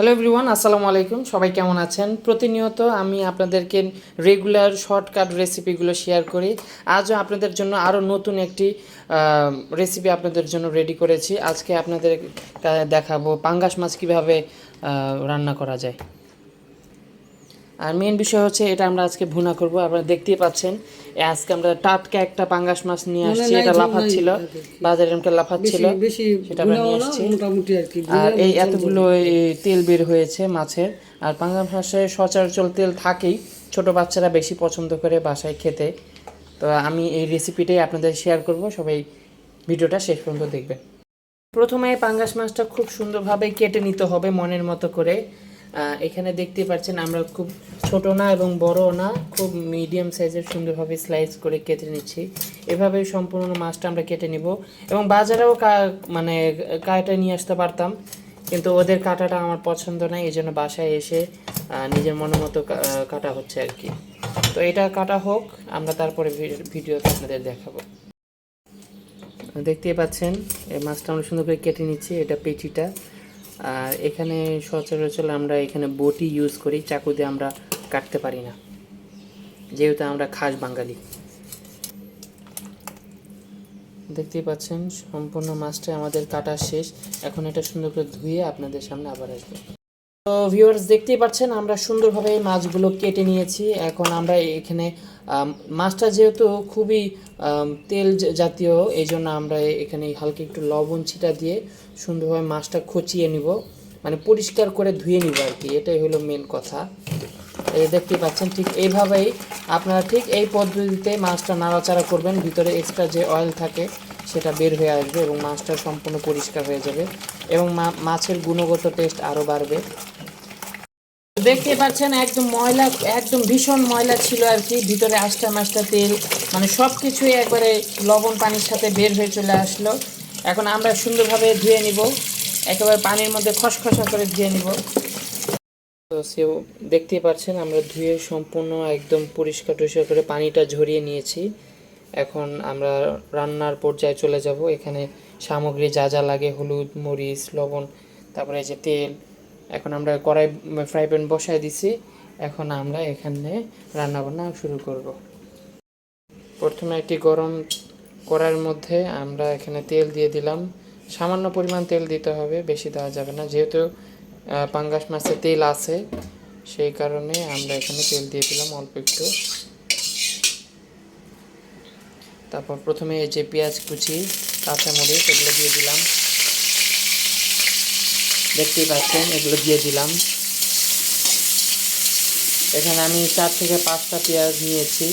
Hello everyone আসসালামু আলাইকুম। সবাই কেমন আছেন? প্রতিনিয়ত আমি আপনাদেরকে রেগুলার শর্টকাট রেসিপিগুলো শেয়ার করি। আজও আপনাদের জন্য আরও নতুন একটি রেসিপি আপনাদের জন্য রেডি করেছি। আজকে আপনাদের দেখাবো পাঙ্গাস মাছ কীভাবে রান্না করা যায়। আর মেন বিষয় হচ্ছে এটা আমরা আজকে ভুনা করব। আপনারা দেখতেই পাচ্ছেন আজকে আমরা টাটকা একটা পাঙ্গাস মাছ নিয়ে আসছি এটা লাফাচ্ছিল। বাজারে এরকম লাফাচ্ছিল। সেটা আমরা নিয়ে আসছি। মোটামুটি আর এই এতগুলো তেল বের হয়েছে মাছের। আর পাঙ্গাস মাছে সচরাচর তেল থাকেই ছোট বাচ্চারা বেশি পছন্দ করে বাসায় খেতে। তো আমি এই রেসিপিটাই আপনাদের শেয়ার করব সবাই ভিডিওটা শেষ পর্যন্ত দেখবেন। প্রথমে পাঙ্গাস মাছটা খুব সুন্দরভাবে কেটে নিতে হবে মনের মতো করে। এখানে দেখতে পাচ্ছেন আমরা খুব ছোট না এবং বড় না, খুব মিডিয়াম সাইজের সুন্দরভাবে স্লাইস করে কেটে নিচ্ছি। এভাবে সম্পূর্ণ মাছটা আমরা কেটে নিব। এবং বাজারেও মানে কাটা নিয়ে আসতে পারতাম, কিন্তু ওদের কাটাটা আমার পছন্দ নাই এই জন্য বাসায় এসে নিজের মনের মতো কাটা হচ্ছে আর কি। তো এটা কাটা হোক, আমরা তারপরে ভিডিওতে আপনাদের দেখাবো। দেখতেই পাচ্ছেন, এই মাছটা আমরা সুন্দর করে কেটে নিচ্ছি, এটা পেটিটা। আর এখানে সচরাচর আমরা এখানে বটি ইউজ করি, চাকু দিয়ে আমরা কাটতে পারি না। যেহেতু আমরা খাস বাঙালি। দেখতেই পাচ্ছেন, সম্পূর্ণ মাছটা আমাদের কাটা শেষ। এখন এটা সুন্দর করে ধুয়ে আপনাদের সামনে আবার আসবে। তো ভিউয়ার্স দেখতেই পাচ্ছেন, আমরা সুন্দরভাবে মাছগুলো কেটে নিয়েছি। এখন আমরা এখানে মাছটা যেহেতু খুবই তেল জাতীয় এই জন্য আমরা এখানে হালকা একটু লবণ ছিটা দিয়ে সুন্দরভাবে মাছটা খচিয়ে নিব। মানে পরিষ্কার করে ধুয়ে নিব আর কি, এটাই হলো মেন কথা। এই দেখতেই পাচ্ছেন, ঠিক এইভাবেই আপনারা ঠিক এই পদ্ধতিতে মাছটা নাড়াচাড়া করবেন, ভিতরে এক্সট্রা যে অয়েল থাকে সেটা বের হয়ে আসবে এবং মাছটা সম্পূর্ণ পরিষ্কার হয়ে যাবে এবং মাছের গুণগত টেস্ট আরও বাড়বে। দেখতে পাচ্ছেন, একদম ময়লা, একদম ভীষণ ময়লা ছিল আর কি, ভিতরে আষ্টা মাছটা তেল মানে সব কিছুই একবারে লবণ পানির সাথে বের হয়ে চলে আসলো। এখন আমরা সুন্দরভাবে ধুয়ে নিব, একেবারে পানির মধ্যে খসখসা করে ধুয়ে নিব। তো সেও দেখতেই পাচ্ছেন আমরা ধুয়ে সম্পূর্ণ একদম পরিষ্কার টরিষ্কার করে পানিটা ঝরিয়ে নিয়েছি। এখন আমরা রান্নার পর্যায়ে চলে যাব। এখানে সামগ্রী যা যা লাগে, হলুদ, মরিচ, লবণ, তারপরে যে তেল। এখন আমরা কড়াই ফ্রাই প্যান বসায় দিছি। এখন আমরা এখানে রান্না বান্না শুরু করব। প্রথমে একটি গরম কড়াইয়ের মধ্যে আমরা এখানে তেল দিয়ে দিলাম। সামান্য পরিমাণ তেল দিতে হবে, বেশি দেওয়া যাবে না। যেহেতু পাঙ্গাস মাছে তেল আছে। সেই কারণে আমরা এখানে তেল দিয়ে দিলাম অল্প একটু। তারপর প্রথমে এই যে পেঁয়াজ কুচি, কাঁচামরিচ, এগুলো দিয়ে দিলাম। দেখতেই পাচ্ছেন, এগুলো দিয়ে দিলাম। এখানে আমি চার থেকে পাঁচটা পেঁয়াজ নিয়েছি।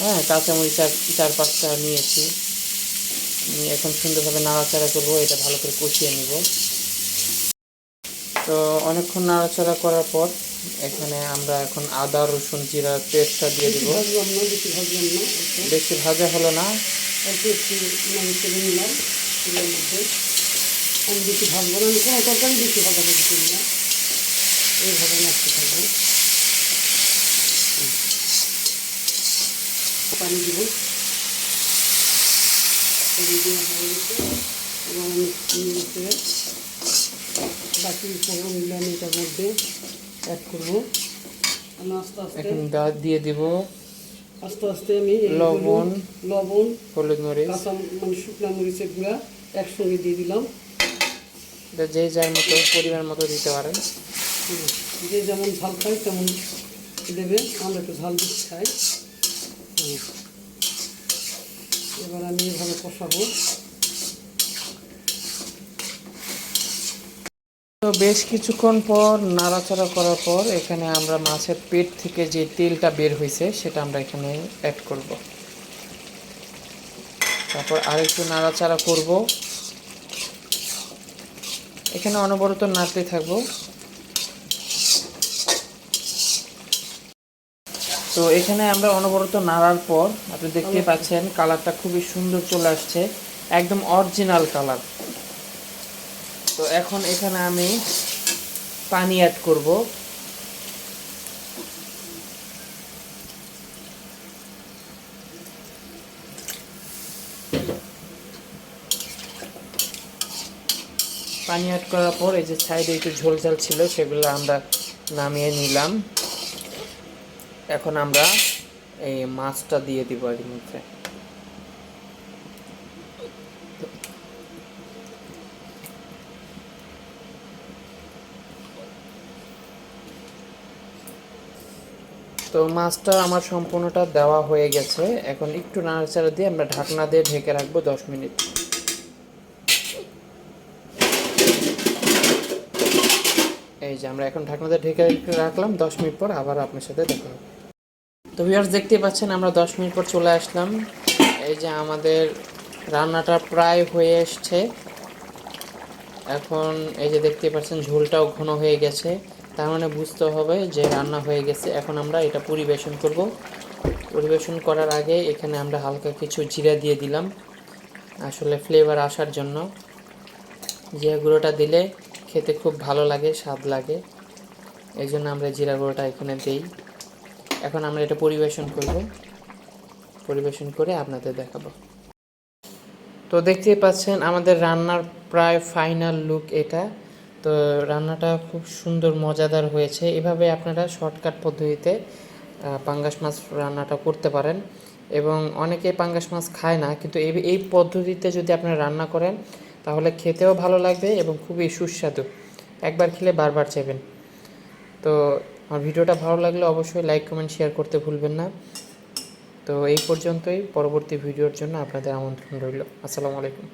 হ্যাঁ কাঁচামরিচ চার চার পাঁচটা নিয়েছি। এখন সুন্দরভাবে নাড়াচাড়া করব, এটা ভালো করে কষিয়ে নিব। তো অনেকক্ষণ নাড়াচাড়া করার পর এখানে আমরা এখন আদা রসুন জিরা পেস্টটা দিয়ে দিব। না বেশি ভাজা হলো না। অল্প একটু নিলাম তেলের মধ্যে। আমি বেশি ভাজবো না কোনো তরকারি বেশি ভাজা ভাজি না। এইভাবে থাকব। পানি দিব। পানি এবং আমি বাকি উপকরণগুলো আমি এটার মধ্যে অ্যাড করব। আমি আস্তে আস্তে এখন দা- দিয়ে দিব আস্তে আস্তে আমি লবণ। লবণ হলুদ মরিচ। কাঁচা মানে শুকনা মরিচের গুঁড়া একসঙ্গে দিয়ে দিলাম। যে যার মতো পরিমাণ মতো দিতে পারেন। যে যেমন ঝাল খায় তেমন দেবে। আমরা একটু ঝাল বেশি খাই। এবার আমি এভাবে কষাবো। তো বেশ কিছুক্ষণ পর নাড়াচাড়া করার পর এখানে আমরা মাছের পেট থেকে যে তেলটা বের হয়েছে সেটা আমরা এখানে অ্যাড করব। তারপর আরেকটু নাড়াচাড়া করব। এখানে অনবরত নাড়তে থাকব। তো এখানে আমরা অনবরত নাড়ার পর আপনি দেখতে পাচ্ছেন কালারটা খুবই সুন্দর চলে আসছে একদম অরিজিনাল কালার তো এখন এখানে আমি পানি অ্যাড করব। পানি অ্যাড করার পর এই যে সাইডে একটু ঝোল ঝাল ছিল, সেগুলো আমরা নামিয়ে নিলাম। এখন আমরা এই মাছটা দিয়ে দিব এর মধ্যে। তো মাছটা আমার সম্পূর্ণটা দেওয়া হয়ে গেছে। এখন একটু নাড়াচাড়া দিয়ে আমরা ঢাকনা দিয়ে ঢেকে রাখব দশ মিনিট। এই যে আমরা এখন ঢাকনা দিয়ে ঢেকে রাখলাম, দশ মিনিট পর আবার আপনার সাথে দেখা হবে। তো ভিউয়ার্স দেখতে পাচ্ছেন, আমরা দশ মিনিট পর চলে আসলাম। এই যে আমাদের রান্নাটা প্রায় হয়ে এসছে। এখন এই যে দেখতে পাচ্ছেন, ঝোলটাও ঘন হয়ে গেছে। তার মানে বুঝতে হবে যে রান্না হয়ে গেছে। এখন আমরা এটা পরিবেশন করব। পরিবেশন করার আগে এখানে আমরা হালকা কিছু জিরা দিয়ে দিলাম আসলে ফ্লেভার আসার জন্য। জিরা গুঁড়োটা দিলে খেতে খুব ভালো লাগে, স্বাদ লাগে। এই জন্য আমরা জিরা গুঁড়োটা এখানে দিই। এখন আমরা এটা পরিবেশন করব। পরিবেশন করে আপনাদের দেখাবো। তো দেখতেই পাচ্ছেন আমাদের রান্নার প্রায় ফাইনাল লুক এটা। তো রান্নাটা খুব সুন্দর, মজাদার হয়েছে। এভাবে আপনারা শর্টকাট পদ্ধতিতে পাঙ্গাস মাছ রান্নাটা করতে পারেন এবং অনেকে পাঙ্গাস মাছ খায় না, কিন্তু এই এই পদ্ধতিতে যদি আপনারা রান্না করেন, তাহলে খেতেও ভালো লাগবে এবং খুবই সুস্বাদু। একবার খেলে বারবার চাইবেন তো আমার ভিডিওটা ভালো লাগলে অবশ্যই লাইক, কমেন্ট, শেয়ার করতে ভুলবেন না। তো এই পর্যন্তই। পরবর্তী ভিডিওর জন্য আপনাদের আমন্ত্রণ রইল। আসসালামু আলাইকুম।